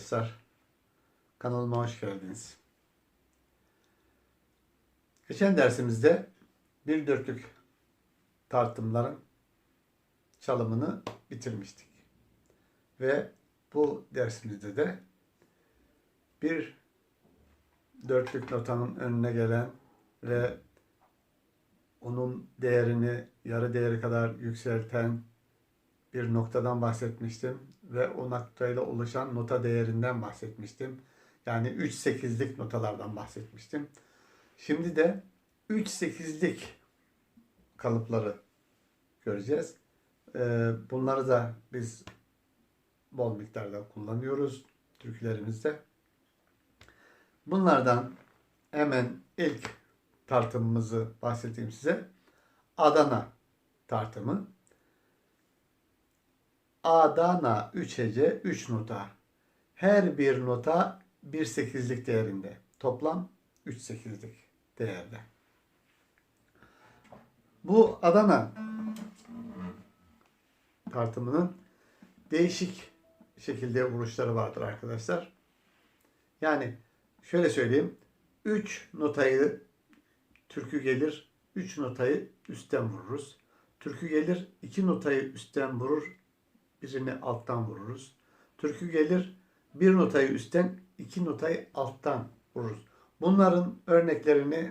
arkadaşlar. Kanalıma hoş geldiniz. Geçen dersimizde bir dörtlük tartımların çalımını bitirmiştik. Ve bu dersimizde de bir dörtlük notanın önüne gelen ve onun değerini yarı değeri kadar yükselten bir noktadan bahsetmiştim ve o noktayla oluşan nota değerinden bahsetmiştim. Yani 3-8'lik notalardan bahsetmiştim. Şimdi de 3-8'lik kalıpları göreceğiz. Ee, Bunları da biz bol miktarda kullanıyoruz türkülerimizde. Bunlardan hemen ilk tartımımızı bahsedeyim size. Adana tartımı. Adana 3 hece 3 nota. Her bir nota 1 sekizlik değerinde. Toplam 3 sekizlik değerde. Bu Adana tartımının değişik şekilde vuruşları vardır arkadaşlar. Yani şöyle söyleyeyim. 3 notayı türkü gelir, 3 notayı üstten vururuz. Türkü gelir, 2 notayı üstten vurur, birini alttan vururuz. Türkü gelir, bir notayı üstten, iki notayı alttan vururuz. Bunların örneklerini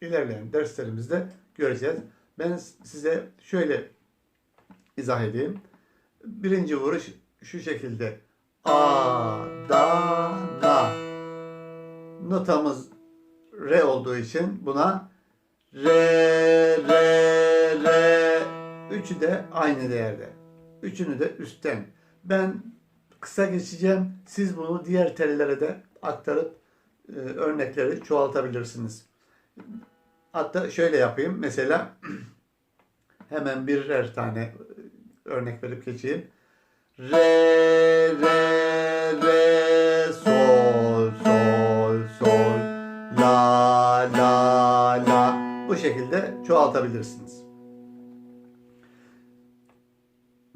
ilerleyen derslerimizde göreceğiz. Ben size şöyle izah edeyim. Birinci vuruş şu şekilde. Adana. Notamız re olduğu için buna re re re üçü de aynı değerde. Üçünü de üstten. Ben kısa geçeceğim. Siz bunu diğer tellere de aktarıp e, örnekleri çoğaltabilirsiniz. Hatta şöyle yapayım. Mesela hemen birer tane e, örnek verip geçeyim. Re, re, re, sol, sol, sol, la, la, la. Bu şekilde çoğaltabilirsiniz.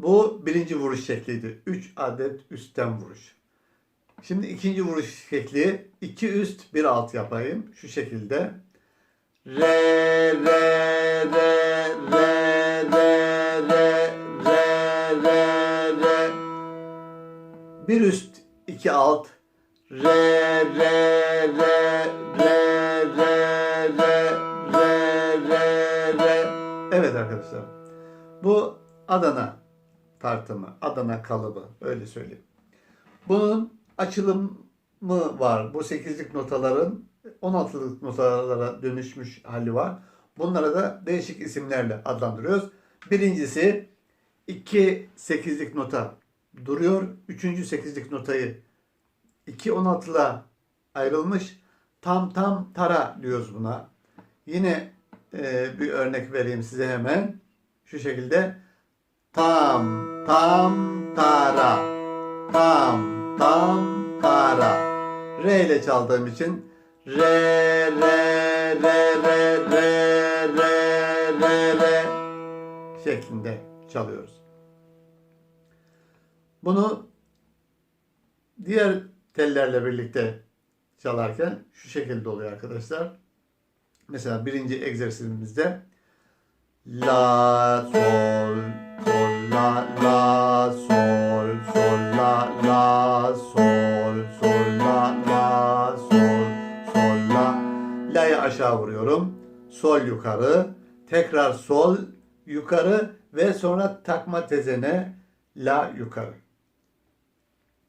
Bu birinci vuruş şekliydi. 3 adet üstten vuruş. Şimdi ikinci vuruş şekli 2 üst 1 alt yapayım. Şu şekilde. Re re re re re re re re re bir üst iki alt tartımı Adana kalıbı öyle söyleyeyim bunun açılımı var bu 8'lik notaların 16'lık notalara dönüşmüş hali var bunlara da değişik isimlerle adlandırıyoruz birincisi 2 8'lik nota duruyor. Üçüncü sekizlik notayı 2 16'la ayrılmış. Tam tam tara diyoruz buna. Yine e, bir örnek vereyim size hemen. Şu şekilde tam tam tara tam tam tara re ile çaldığım için re re re re re re re re şeklinde çalıyoruz. Bunu diğer tellerle birlikte çalarken şu şekilde oluyor arkadaşlar. Mesela birinci egzersizimizde La sol Sol yukarı, tekrar sol yukarı ve sonra takma tezene la yukarı.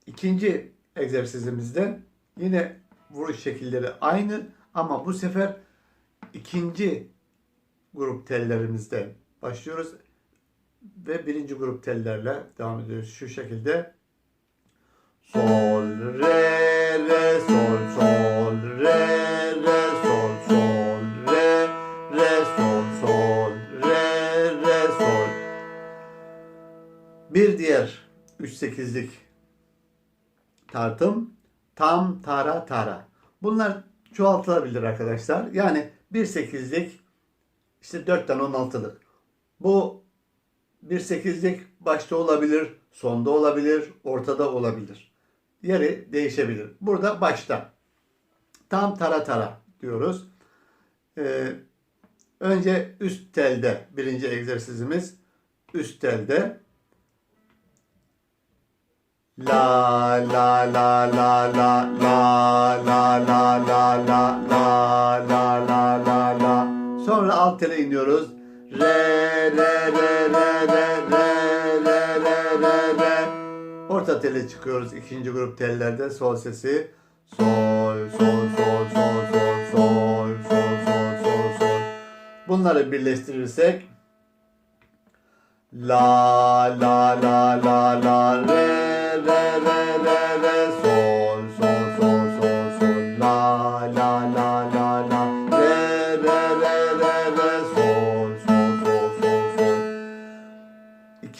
İkinci egzersizimizde yine vuruş şekilleri aynı ama bu sefer ikinci grup tellerimizde başlıyoruz ve birinci grup tellerle devam ediyoruz şu şekilde. Sol, re, re, sol, sol, tartım tam tara tara. Bunlar çoğaltılabilir arkadaşlar. Yani 1-8'lik işte 4 tane 16'lık. Bu 1-8'lik başta olabilir, sonda olabilir, ortada olabilir. yeri değişebilir. Burada başta tam tara tara diyoruz. Ee, önce üst telde birinci egzersizimiz üst telde La la la la la la la la la la la la la la la Sonra alt tele iniyoruz. Re re re re re re re re re re Orta tele çıkıyoruz ikinci grup tellerde sol sesi. Sol sol sol sol sol sol sol sol sol sol Bunları birleştirirsek La la la la la re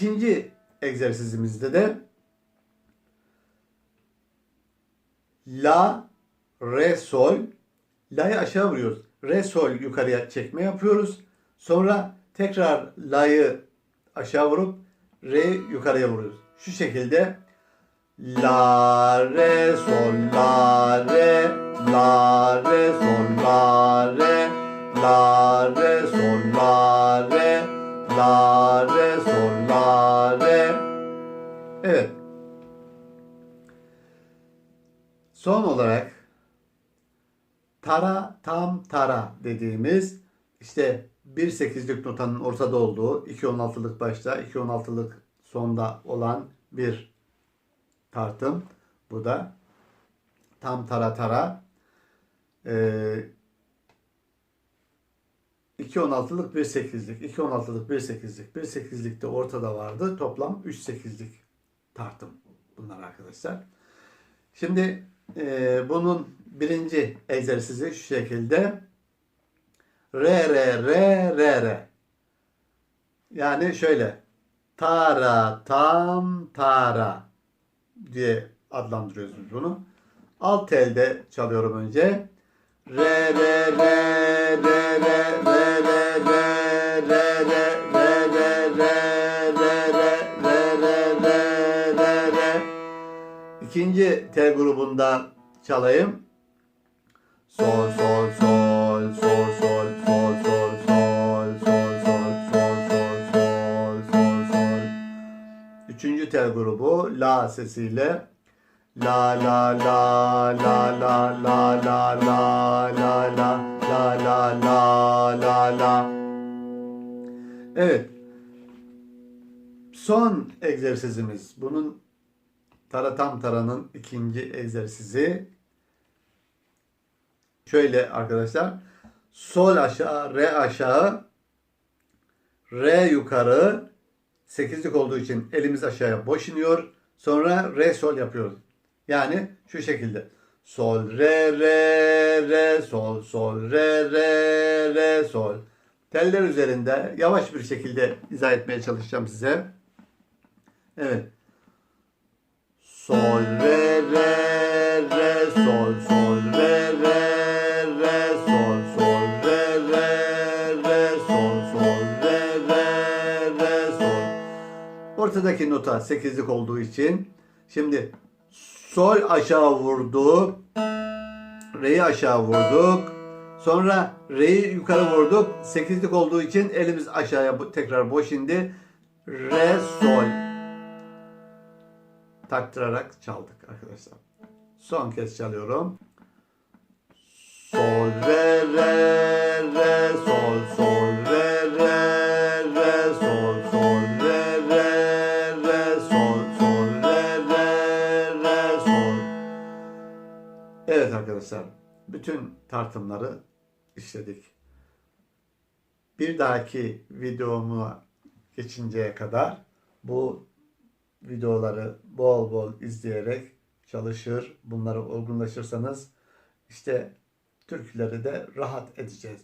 İkinci egzersizimizde de la re sol la'yı aşağı vuruyoruz. Re sol yukarıya çekme yapıyoruz. Sonra tekrar la'yı aşağı vurup re yukarıya vuruyoruz. Şu şekilde la re sol la re la re sol la re la re sol la re la re sol la re Evet. Son olarak tara tam tara dediğimiz işte 1-8'lik notanın ortada olduğu 2-16'lık başta 2-16'lık sonda olan bir tartım. Bu da tam tara tara ee, 2-16'lık 1-8'lik 2-16'lık 1-8'lik 1-8'lik de ortada vardı. Toplam 3-8'lik tartım bunlar arkadaşlar. Şimdi e, bunun birinci egzersizi şu şekilde. Re re re re re. Yani şöyle. Tara tam tara diye adlandırıyoruz bunu. Alt telde çalıyorum önce. Re re re re re re re re re re re re re İkinci tel grubunda çalayım. Sol sol sol sol sol sol sol sol sol sol sol sol sol sol sol. Üçüncü tel grubu la sesiyle la la la la la la la la la la la la la la la Evet. Son egzersizimiz. Bunun Tara tam taranın ikinci egzersizi. Şöyle arkadaşlar. Sol aşağı, re aşağı, re yukarı. Sekizlik olduğu için elimiz aşağıya boş iniyor. Sonra re sol yapıyoruz. Yani şu şekilde. Sol re re re sol sol re re re sol. Teller üzerinde yavaş bir şekilde izah etmeye çalışacağım size. Evet. Sol re re re sol sol re re re sol sol re re re sol sol re re re sol. Ortadaki nota sekizlik olduğu için şimdi sol aşağı vurduk. Re'yi aşağı vurduk. Sonra re'yi yukarı vurduk. Sekizlik olduğu için elimiz aşağıya tekrar boş indi. Re sol taktırarak çaldık arkadaşlar. Son kez çalıyorum. Sol re re re sol sol re re re sol sol re re re sol sol re re re sol. Evet arkadaşlar. Bütün tartımları işledik. Bir dahaki videomu geçinceye kadar bu videoları bol bol izleyerek çalışır, bunları olgunlaşırsanız işte türküleri de rahat edeceğiz.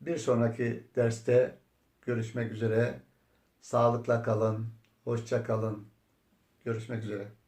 Bir sonraki derste görüşmek üzere. Sağlıkla kalın, hoşça kalın. Görüşmek üzere.